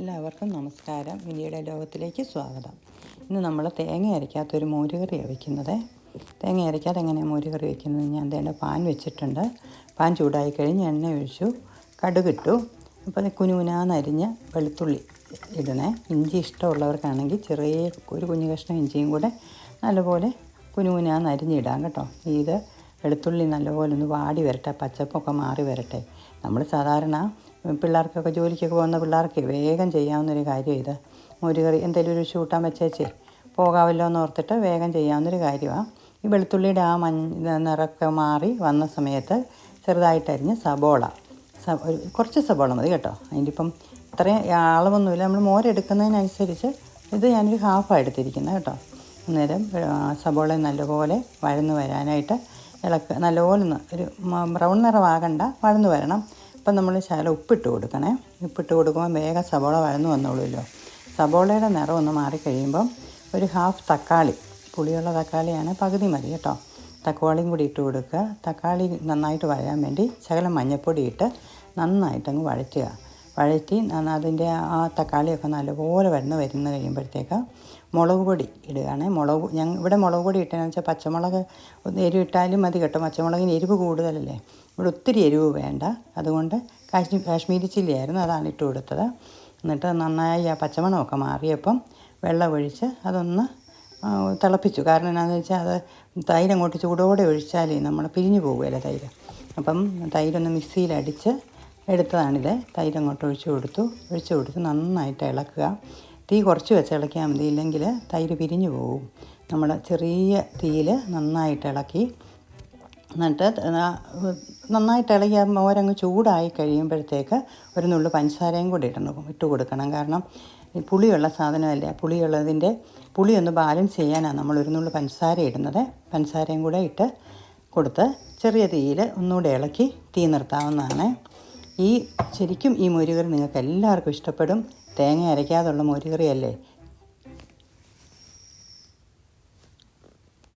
എല്ലാവർക്കും നമസ്കാരം. വിനിയുടെ ലോകത്തിലേക്ക് സ്വാഗതം. ഇന്ന് നമ്മൾ തേങ്ങ അരയ്ക്കാത്തൊരു മോരുകറിയാണ് വയ്ക്കുന്നത് തേങ്ങ അരയ്ക്കാതെ എങ്ങനെയാണ് മോരുകറി വയ്ക്കുന്നത് ഞാൻ തേണ്ട പാൻ വെച്ചിട്ടുണ്ട്. പാൻ ചൂടായി കഴിഞ്ഞ് എണ്ണ ഒഴിച്ചു. കടുകിട്ടു അപ്പോൾ കുനുകുനാന്നരിഞ്ഞ് വെളുത്തുള്ളി ഇടണേ. ഇഞ്ചി ഇഷ്ടമുള്ളവർക്കാണെങ്കിൽ ചെറിയ ഒരു കുഞ്ഞു കഷ്ണം ഇഞ്ചിയും കൂടെ നല്ലപോലെ കുനുകുനാന്നരിഞ്ഞിടാം കേട്ടോ. ഇത് വെളുത്തുള്ളി നല്ലപോലെ ഒന്ന് വാടി വരട്ടെ പച്ചപ്പൊക്കെ മാറി വരട്ടെ. നമ്മൾ സാധാരണ പിള്ളേർക്കൊക്കെ ജോലിക്കൊക്കെ പോകുന്ന പിള്ളേർക്ക് വേഗം ചെയ്യാവുന്നൊരു കാര്യം ഇത്. മോരുകറി എന്തെങ്കിലും ഒരു ഷൂട്ടാൻ വെച്ചേച്ചേ പോകാമല്ലോ എന്ന് ഓർത്തിട്ട് വേഗം ചെയ്യാവുന്നൊരു കാര്യമാണ് ഈ വെളുത്തുള്ളിയുടെ ആ മഞ്ഞ നിറമൊക്കെ മാറി വന്ന സമയത്ത് ചെറുതായിട്ടരിഞ്ഞ് സബോള. സബ കുറച്ച് സബോള മതി കേട്ടോ. അതിന്റെ ഇപ്പം ഇത്രയും അളവൊന്നുമില്ല. നമ്മൾ മോരെടുക്കുന്നതിനനുസരിച്ച് ഇത് ഞാനൊരു ഹാഫാണ് എടുത്തിരിക്കുന്നത് കേട്ടോ. അന്നേരം സബോള നല്ലപോലെ വഴന്ന് വരാനായിട്ട് ഇളക്ക് നല്ലപോലെ ഒരു ബ്രൗൺ നിറമാകണ്ട വഴന്നു വരണം. അപ്പം നമ്മൾ ശകലം ഉപ്പിട്ട് കൊടുക്കണേ. ഉപ്പിട്ട് കൊടുക്കുമ്പോൾ വേഗം സബോള വഴന്നു വന്നോളൂല്ലോ സബോളയുടെ നിറം ഒന്ന് മാറിക്കഴിയുമ്പം ഒരു ഹാഫ് തക്കാളി പുളിയുള്ള തക്കാളിയാണ് പകുതി മതി കേട്ടോ. തക്കാളിയും കൂടി ഇട്ട് കൊടുക്കുക. തക്കാളി നന്നായിട്ട് വഴയാൻ വേണ്ടി ശകലം മഞ്ഞൾപ്പൊടി ഇട്ട് നന്നായിട്ടങ്ങ് വഴറ്റുക. വഴറ്റി അതിന്റെ ആ തക്കാളിയൊക്കെ നല്ലപോലെ വരുന്ന വരുന്ന കഴിയുമ്പോഴത്തേക്ക് മുളക് പൊടി ഇടുകയാണ്. മുളക് ഞങ്ങൾ ഇവിടെ മുളക് പൊടി ഇട്ടതെന്ന് വെച്ചാൽ പച്ചമുളക് എരിവ് ഇട്ടാലും മതി കേട്ടോ. പച്ചമുളകിന് എരിവ് കൂടുതലല്ലേ. ഇവിടെ ഒത്തിരി എരിവ് വേണ്ട. അതുകൊണ്ട് കാശ്മീർ കാശ്മീരി ചില്ലി ആയിരുന്നു അതാണ് ഇട്ട് കൊടുത്തത്. എന്നിട്ട് നന്നായി ആ പച്ചമണമൊക്കെ മാറിയപ്പം വെള്ളം ഒഴിച്ച് അതൊന്ന് തിളപ്പിച്ചു. കാരണം എന്നാന്ന് വെച്ചാൽ അത് തൈര് അങ്ങോട്ട് ചൂടോടെ ഒഴിച്ചാൽ നമ്മൾ പിരിഞ്ഞു പോകുമല്ലോ തൈര്. അപ്പം തൈരൊന്ന് മിക്സിയിലടിച്ച് എടുത്തതാണിത്. തൈര് അങ്ങോട്ട് ഒഴിച്ചു കൊടുത്തു. ഒഴിച്ചു കൊടുത്ത് നന്നായിട്ട് ഇളക്കുക. തീ കുറച്ച് വെച്ച് ഇളക്കിയാൽ മതി. ഇല്ലെങ്കിൽ തൈര് പിരിഞ്ഞു പോകും നമ്മൾ ചെറിയ തീയിൽ നന്നായിട്ട് ഇളക്കി എന്നിട്ട് നന്നായിട്ട് ഇളകി ആ മോരങ്ങ് ചൂടായി കഴിയുമ്പോഴത്തേക്ക് ഒരു നുള്ളു പഞ്ചസാരയും കൂടി ഇടണം ഇട്ട് കൊടുക്കണം. കാരണം ഈ പുളിയുള്ള സാധനമല്ലേ? പുളിയുള്ളതിന്റെ പുളി ഒന്ന് ബാലൻസ് ചെയ്യാനാണ് നമ്മൾ ഒരു നുള്ളു പഞ്ചസാര ഇടുന്നത്. പഞ്ചസാരയും കൂടെ ഇട്ട് കൊടുത്ത് ചെറിയ തീയിൽ ഒന്നുകൂടെ ഇളക്കി തീ നിർത്താവുന്നതാണ്. ഈ ശരിക്കും ഈ മുരുകർ നിങ്ങൾക്ക് എല്ലാവർക്കും ഇഷ്ടപ്പെടും. തേങ്ങ അരയ്ക്കാതുള്ള മോരുകറിയല്ലേ?